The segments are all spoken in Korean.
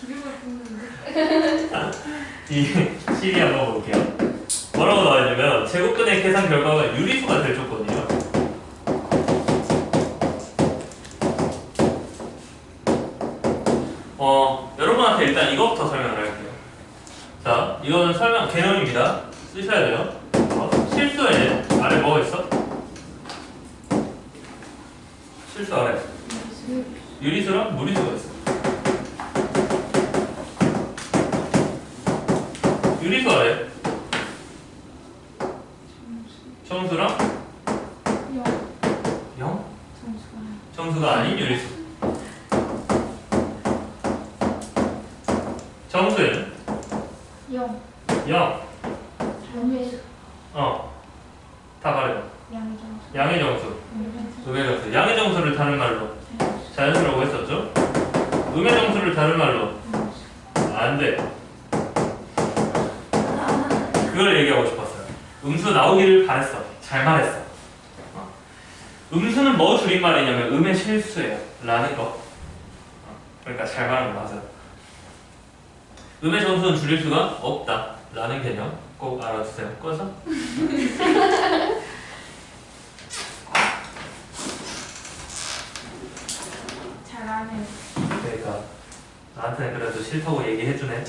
기름을 붓는데. 이 실이 한번 볼게요. 뭐라고 나와있냐면 제곱근의 계산 결과가 유리수가 될 조건이에요. 어, 여러분한테 일단 이것부터 설명을 할게요. 자, 이거는 설명 개념입니다. 쓰셔야 돼요. 어, 실수에 아래 뭐가 있어? 실수 아래 유리수랑 무리수가 있어. 아래 정수랑 영. 0? 점수가. 아닌 유리수. 정수에는 영. 0. 점수. 어. 다 가려. 양의 점수. 양의. 음의 점수. 정수. 양의 정수를 다른 말로 자연수라고 했었죠? 음의 정수를 다른 말로 안 돼. 그걸 얘기하고 싶었어요. 음수 나오기를 바랬어. 잘 말했어. 어. 음수는 뭐 줄임말이냐면 음의 실수예요. 라는 거. 어. 그러니까 잘 말한 거 맞아. 음의 정수는 줄일 수가 없다. 라는 개념 꼭 알아두세요. 꺼져? 잘하네. 그러니까 나한테는 그래도 싫다고 얘기해주네.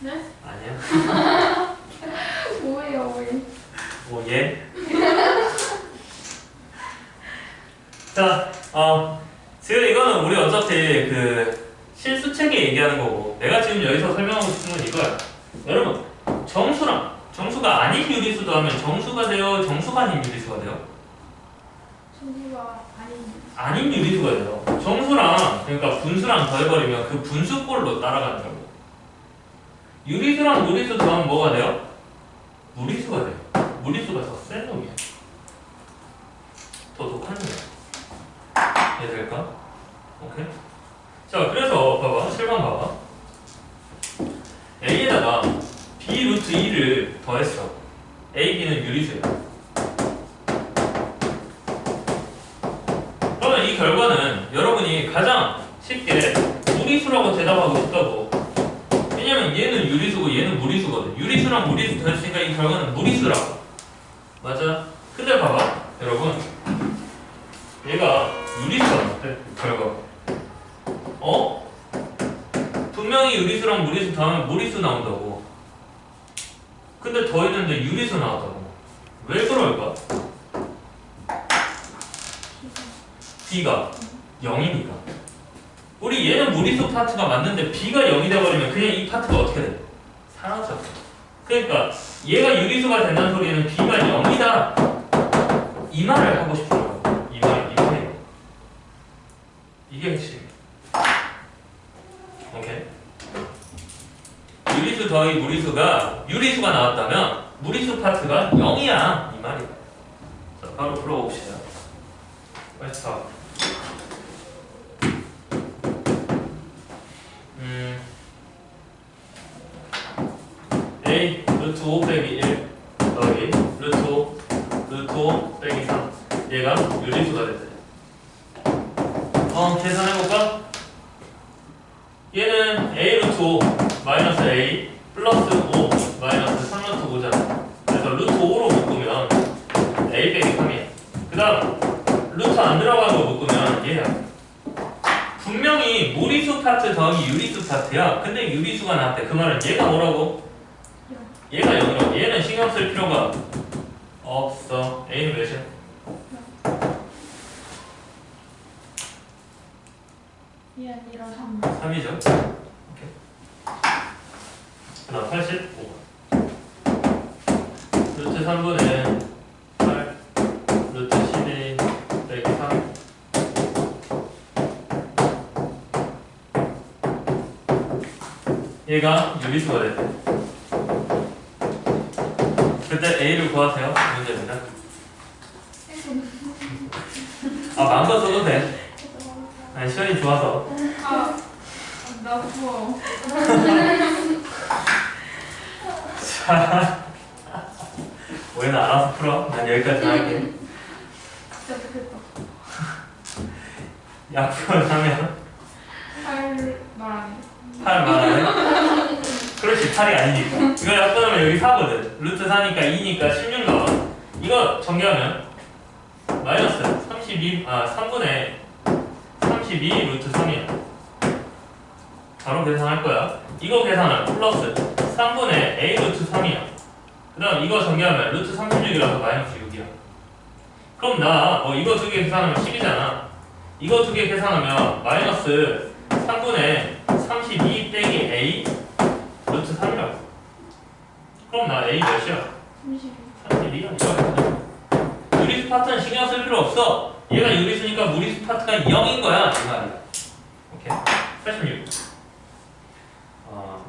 네? 아니야? 뭐예요, 왜? 뭐 예? 자, 어, 지금 이거는 우리 어차피 그 실수책에 얘기하는 거고 내가 지금 여기서 설명하고 싶은 건 이거야. 여러분, 정수랑 정수가 아닌 유리수도 하면 정수가 돼요, 정수가 아닌 유리수가 돼요? 점수가 아닌. 아닌 유리수가 돼요. 정수랑 그러니까 분수랑 더해버리면 그 분수꼴로 따라가는 거고. 유리수랑 무리수 더하면 뭐가 돼요? 무리수가 돼요. 무리수가 더 센 놈이야. 더 독한 놈이야. 이해될까? 오케이? 자, 그래서 봐봐. 7번 봐봐. A에다가 B 루트 2를 더했어. A, B는 유리수야. 그러면 이 결과는 여러분이 가장 쉽게 무리수라고 대답하고 싶다고. 왜냐면 얘는 유리수고 얘는 무리수거든. 유리수랑 무리수 더했으니까 이 결과는 무리수라고. 맞아? 근데 봐봐, 여러분. 얘가 유리수가 나왔대, 결과. 어? 분명히 유리수랑 무리수 더하면 무리수 나온다고. 근데 더했는데 유리수 나왔다고. 왜 그럴까? B가 0이니까. 우리 얘는 무리수 파트가 맞는데 B가 0이 돼버리면 그냥 이 파트가 어떻게 돼? 사라져. 그러니까 얘가 유리수가 된다는 소리는 B가 0이다. 이 말을 하고 싶더라고. 이 말, 이 말이. 이게 핵심. 오케이. 유리수 더하기 무리수가 유리수가 나왔다면 무리수 파트가 0이야. 이 말이야. 자, 바로 풀어봅시다. Talk. 음, A 루트 5 빼기 1 더하기 루트 5 루트 5 빼기 3 얘가 유리수가 됐대 어 계산해볼까? 얘는 A 루트 5 마이너스 A 플러스 1 빼기 3이야. 그 다음 루트 안 들어간 거 묶으면 얘야. 분명히 무리수 파트 더하기 유리수 파트야. 근데 유리수가 나왔대. 그 말은 얘가 뭐라고? 얘가 0이라고. 얘는 신경 쓸 필요가 없어. A는 몇이야? 얘 3. 3이죠. 오케이. 그 다음 85번. 루트 3분의 얘가 유리수가 됐대. 그때 A를 구하세요. 문제입니다. 아, 마음껏 써도 돼. 아니, 시간이 좋아서. 아, 나 부어. 자, 오해는 알아서 풀어. 난 여기까지 할게. 진짜 좋겠다. 약분을 하면 할말안 해. 8 말하네 그렇지 8이 아니니까 이거 약분하면 여기 4거든. 루트 4니까 2니까 16 나와. 이거 전개하면 마이너스 32, 아 3분의 32 루트 3이야. 바로 계산할 거야. 이거 계산하면 플러스 3분의 a 루트 3이야. 그 다음 이거 전개하면 루트 36이라서 마이너스 6이야. 그럼 나 어, 이거 두 개 계산하면 10이잖아. 이거 두 개 계산하면 마이너스 3분의 32 빼기 a 루트 3이라고. 그럼 나 a 몇이야? 32 32가 이거 유리수 파트는 신경 쓸 필요 없어. 얘가 유리수니까 무리수 파트가 0인 거야 이 말이야 오케이. 86 어,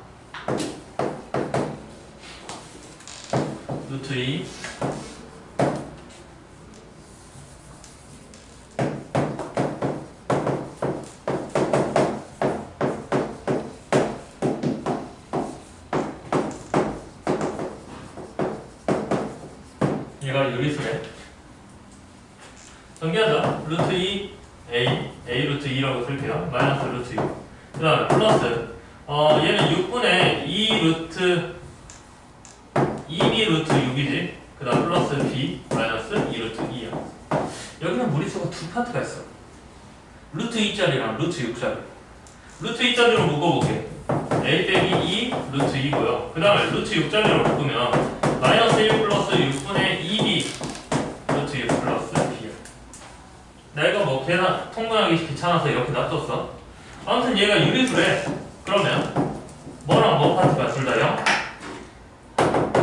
루트 2 얘가 유리수래. 전개하자. 루트 2 a a 루트 2라고 쓸게요. 마이너스 루트 2. 그 다음에 플러스 어 얘는 6분의 2 루트 2b 루트 6이지. 그 다음 플러스 b 마이너스 2 루트 2야. 여기는 무리수가 두 파트가 있어. 루트 2짜리랑 루트 6짜리. 루트 2짜리로 묶어볼게. a 빼기 2 루트 2고요. 그 다음에 루트 6짜리로 묶으면 마이너스 1 플러스 6분의 2b 루트 6 플러스 b야 내가 뭐 계산 통분하기 귀찮아서 이렇게 놔뒀어. 아무튼 얘가 유리수래. 그러면 뭐랑 뭐 파트가 둘 다 0?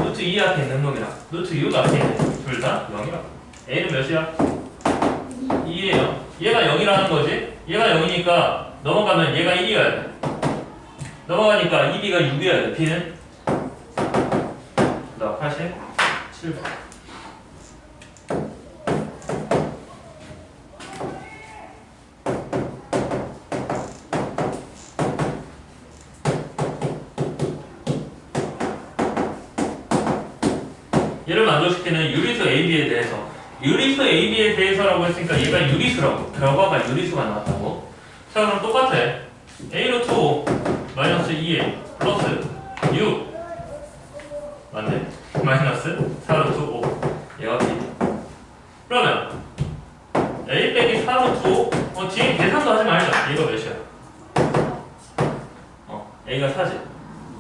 루트 2 앞에 있는 놈이랑 루트 6 앞에 있는 둘다 0이라 a는 몇이야? 2예요. 얘가 0이라는 거지? 얘가 0이니까 넘어가면 얘가 1이어야 돼. 넘어가니까 2b가 6이어야 돼. B는? 나 87번. 얘를 만족시키는 유리수 AB에 대해서 유리수 AB에 대해서라고 했으니까 얘가 유리수라고 결과가 유리수가 나왔다고. 자 그럼 똑같아. A 루트 5 마이너스 2A 플러스 6 맞네? 마이너스 4루트 5 얘가 B. 그러면 A 빼기 4루트 5 어, 뒤에 계산도 하지 말자. 얘가 몇이야? 어 A가 4지.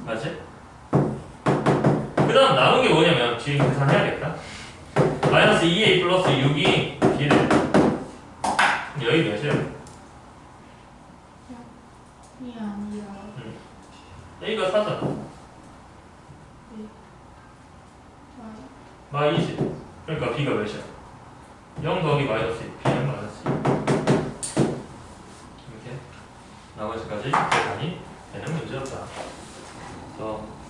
맞지? 그 다음 남은 게 뭐냐면 뒤에 계산해야겠다. 마이너스 2A 플러스 6이 B를 여기 몇이야? 이 아니라 A가 4잖아. 맞아 마이너스 그러니까 B가 몇이야? 0 더하기 마이너스 2 B는 마이너스 2 이렇게 나머지까지 계산이 되는 문제였다. 그래서